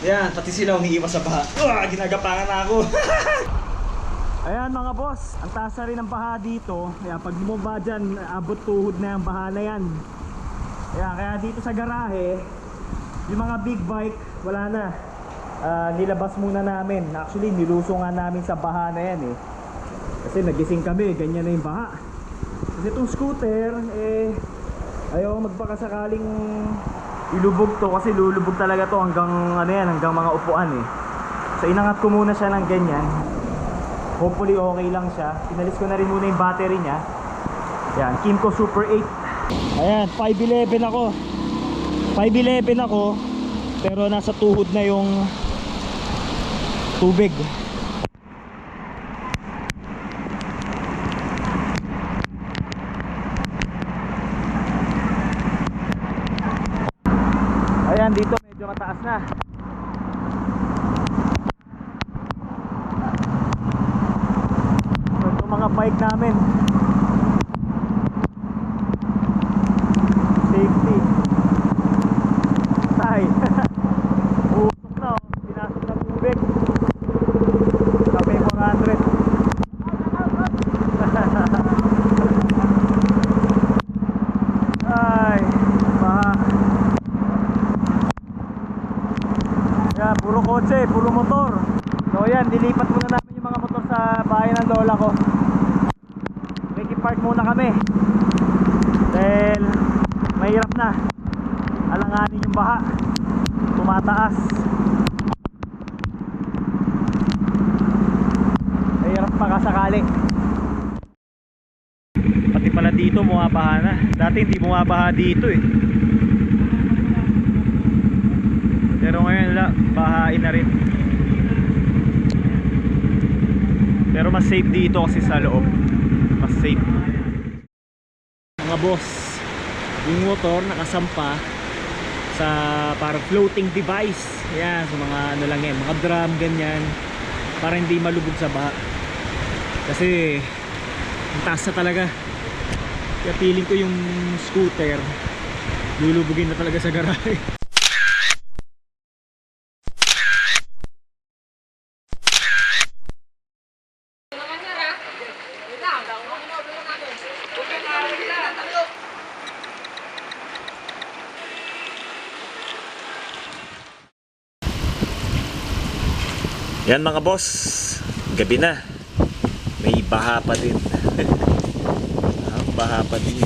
Yan, pati sila umiiwas sa baha. Ah, ginagapangan na ako. Ayan mga boss, ang taas na rin ng baha dito. Kaya pag bumaba dyan, abot tuhod na yung baha na yan. Kaya, kaya dito sa garahe, yung mga big bike, wala na. Ah, nilabas muna namin. Actually, niluso nga namin sa baha na yan eh. Kasi nagising kami, ganyan na yung baha. Kasi itong scooter, eh, ayaw magpakasakaling ilubog to kasi lulubog talaga to hanggang ano yan, hanggang mga upuan eh. So inangat ko muna siya ng ganyan. Hopefully okay lang siya. Pinalis ko na rin muna yung battery niya. Yan, Kimco Super 8. Ayan, 511 ako. 511 ako, pero nasa tuhod na yung tubig. Ayan, dito medyo mataas na. So, mga bike namin. Safety. Tay. Usok na oh. Pinasok ng tubig. Kami 400. Ay, baha. Yan, puro kotse, puro motor. So yan, dilipat muna namin yung mga motor sa bahay ng lola ko. Makikipark muna kami. Dahil mahirap na. Alanganin yung baha. Tumataas. Mahirap pa kasakali. Pati pala dito bumabaha na. Dati hindi bumabaha dito eh. Pero ngayon la, bahain na rin. Pero mas safe dito kasi sa loob. Mas safe. Mga boss, yung motor nakasampa sa parang floating device. Yan, sa mga ano lang yan, mga drum, ganyan. Para hindi malubog sa baha. Kasi, ang taas na talaga. Kaya feeling ko yung scooter, lulubugin na talaga sa garahe. Yan mga boss, gabi na. May baha pa din. ah, baha pa din.